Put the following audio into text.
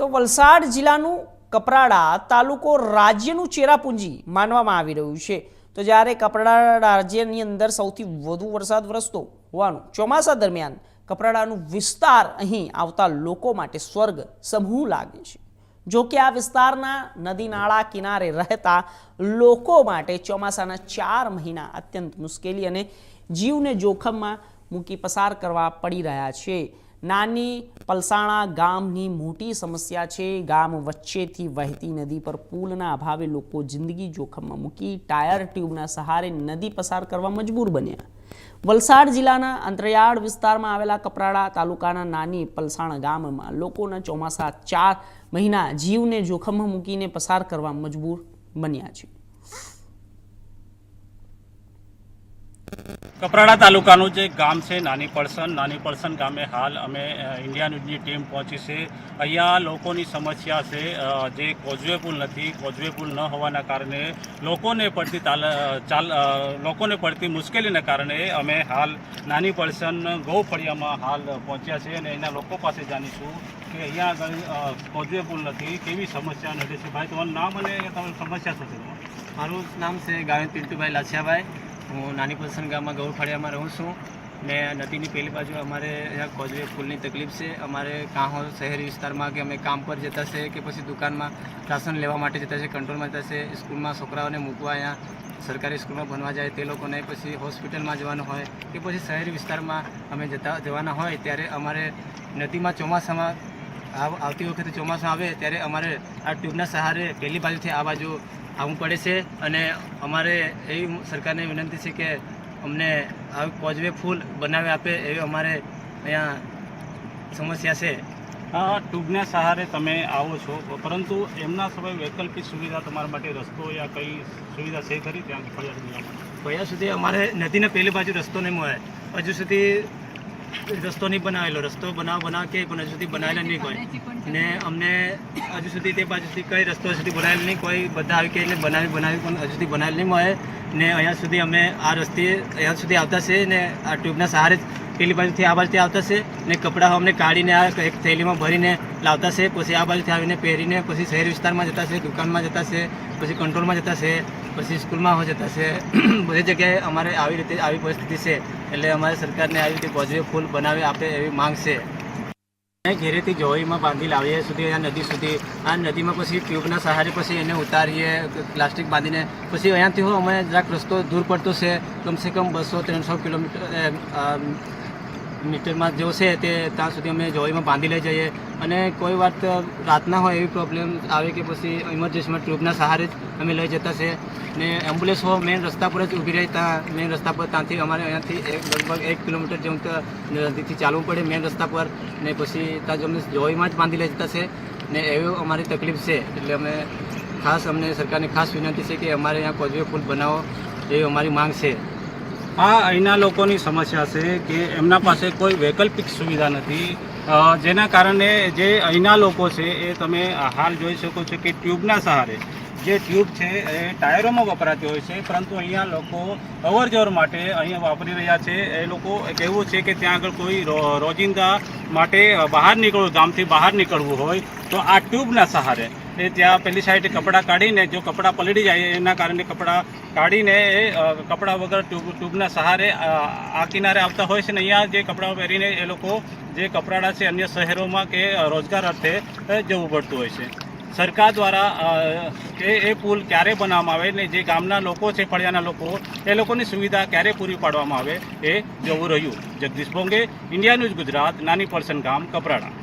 તો વલસાડ જિલ્લાનું કપરાડા તાલુકો રાજ્યનું ચેરાપુંજી માનવામાં આવી રહ્યું છે. તો જ્યારે કપરાડા રાજ્યની અંદર સૌથી વધુ વરસાદ વરસતો હોવાનું ચોમાસા દરમિયાન કપરાડાનું વિસ્તાર અહીં આવતા લોકો માટે સ્વર્ગ સમૂહ લાગે છે. જો કે આ વિસ્તારના નદી નાળા કિનારે રહેતા લોકો માટે ચોમાસાના ચાર મહિના અત્યંત મુશ્કેલી અને જીવને જોખમમાં મૂકી પસાર કરવા પડી રહ્યા છે. નાની પલસાણા ગામની મોટી સમસ્યા છે. ગામ વચ્ચેથી વહેતી નદી પર પુલના અભાવે લોકો જિંદગી જોખમમાં મૂકી ટાયર ટ્યુબના સહારે નદી પસાર કરવા મજબૂર બન્યા. વલસાડ જિલ્લાના અંતરિયાળ વિસ્તારમાં આવેલા કપરાડા તાલુકાના નાની પલસાણા ગામમાં લોકોના ચોમાસા ચાર મહિના જીવને જોખમમાં મૂકીને પસાર કરવા મજબૂર બન્યા છે. કપરાડા તાલુકાનું જે ગામ છે નાની પડસન નાની પડસન ગામે હાલ અમે ઇન્ડિયા ન્યૂઝની ટીમ પહોંચી છે. અહીંયા લોકોની સમસ્યા છે જે કોઝવે પુલ નથી કોઝવે પુલ ન હોવાના કારણે લોકોને પડતી તાલ ચાલ લોકોને પડતી મુશ્કેલીને કારણે અમે હાલ નાની પડસન ગૌફળિયામાં હાલ પહોંચ્યા છે અને એના લોકો પાસે જાણીશું કે અહીંયા આગળ કોઝવે પુલ નથી, કેવી સમસ્યા નથી ભાઈ, તમારું નામ અને તમારી સમસ્યા શું છે? મારું નામ છે ગાયન પિન્ટુભાઈ લાછિયાભાઈ. હું નાની પલસન ગામમાં ગૌફળિયામાં રહું છું ને નદીની પેલી બાજુ અમારે કોઝવે ફૂલની તકલીફ છે. અમારે કાં હોય શહેરી વિસ્તારમાં કે અમે કામ પર જતા છે કે પછી દુકાનમાં રાશન લેવા માટે જતા છે, કંટ્રોલમાં જતા છે, સ્કૂલમાં છોકરાઓને મૂકવા અહીંયા સરકારી સ્કૂલમાં ભણવા જાય તે લોકોને પછી હોસ્પિટલમાં જવાનું હોય કે પછી શહેરી વિસ્તારમાં અમે જતા જવાના હોય ત્યારે અમારે નદીમાં ચોમાસામાં આવ- આવતી વખતે ચોમાસું આવે ત્યારે અમારે આ ટ્યુબના સહારે પહેલી બાજુથી આ બાજુ આવવું પડે છે અને અમારે એવી સરકારને વિનંતી છે કે અમને આવી કોઝવે ફૂલ બનાવી આપે એવી અમારે અહીંયા સમસ્યા છે. હા ટ્યુબના સહારે તમે આવો છો. પરંતુ એમના સમય વૈકલ્પિક સુવિધા તમારા માટે રસ્તો યા કઈ સુવિધા છે ખરી? ત્યાં માટે ગયા સુધી અમારે નદીને પહેલી બાજુ રસ્તો નહીં મળે. હજુ સુધી રસ્તો નહીં બનાવેલો. રસ્તો બનાવ બનાવ કે પણ હજુ સુધી બનાવેલો નહીં હોય ને અમને હજુ સુધી તે બાજુ સુધી કઈ રસ્તો સુધી બનાવેલ નહીં. કોઈ બધા આવી કે એટલે બનાવી બનાવી પણ હજુ સુધી બનાવેલ નહીં મળે. ને અહીંયા સુધી અમે આ રસ્તે અહીંયા સુધી આવતા છે ને આ ટ્યુબના સહારે જ પેલી બાજુથી આ બાજુથી આવતા છે ને કપડાં અમને કાઢીને આ એક થેલીમાં ભરીને લાવતા છે. પછી આ બાજુથી આવીને પહેરીને પછી શહેરી વિસ્તારમાં જતા છે, દુકાનમાં જતા છે, પછી કંટ્રોલમાં જતા છે, પછી સ્કૂલમાં જતા છે. બધી જગ્યાએ અમારે આવી રીતે આવી પરિસ્થિતિ છે. એટલે અમારે સરકારને આવી રીતે પોઝિટિવ ફૂલ બનાવી આપે એવી માંગ છે. ઘેરેથી જોઈમાં બાંધી લાવીએ સુધી આ નદી સુધી, આ નદીમાં પછી ટ્યુબના સહારે પછી એને ઉતારીએ, પ્લાસ્ટિક બાંધીને, પછી અહીંયાથી હો, અમે જરાક રસ્તો દૂર પડતો છે, કમસે કમ બસો, ત્રણસો કિલોમીટર મીટરમાં જેવો છે તે, ત્યાં સુધી અમે જોઈમાં બાંધી લઈ જઈએ. અને કોઈ વાત રાતના હોય એવી પ્રોબ્લેમ આવે કે પછી ઇમરજન્સીમાં ટ્યુબના સહારે જ અમે લઈ જતા છે. ને એમ્બ્યુલન્સ હો મેઇન રસ્તા પર જ ઊભી રહી ત્યાં મેઇન રસ્તા પર ત્યાંથી અમારે અહીંયાથી એક, લગભગ એક કિલોમીટર જેવું નદીથી ચાલવું પડે મેઇન રસ્તા પર. ને પછી ત્યાં જ અમને જોઈમાં જ બાંધી લઈ જતા છે. ને એવી અમારી તકલીફ છે. એટલે અમે ખાસ અમને સરકારની ખાસ વિનંતી છે કે અમારે અહીંયા કોઝવે પુલ બનાવો. એવી અમારી માંગ છે. આ અહીંના લોકોની સમસ્યા છે કે એમના પાસે કોઈ વૈકલ્પિક સુવિધા નથી. જેના કારણે જે અહીંના લોકો છે એ તમે હાલ જોઈ શકો છો કે ટ્યુબના સહારે જે ટ્યુબ છે એ ટાયરોમાં વપરાતી હોય છે, પરંતુ અહીંયા લોકો અવર જવર માટે અહીંયા વાપરી રહ્યા છે. એ લોકો કહેવું છે કે ત્યાં આગળ કોઈ રોજિંદા માટે બહાર નીકળવું, ગામથી બહાર નીકળવું હોય, તો આ ટ્યુબના સહારે એ ત્યાં પેલી સાઈડ કપડાં કાઢીને, જો કપડાં પલળી જાય એના કારણે કપડાં કાઢીને એ કપડાં વગર ટ્યુબ, ટ્યુબના સહારે આ કિનારે આવતા હોય છે ને અહીંયા જે કપડાં પહેરીને એ લોકો જે કપડાડા છે અન્ય શહેરોમાં કે રોજગાર અર્થે જવું પડતું હોય છે. સરકાર દ્વારા એ એ પુલ ક્યારે બનાવવામાં આવે ને જે ગામના લોકો છે, ફળિયાના લોકો, એ લોકોની સુવિધા ક્યારે પૂરી પાડવામાં આવે એ જોવું રહ્યું. જગદીશ ભોંગે, ઇન્ડિયા ન્યૂઝ ગુજરાત, નાની પર્સન ગામ, કપરાડા.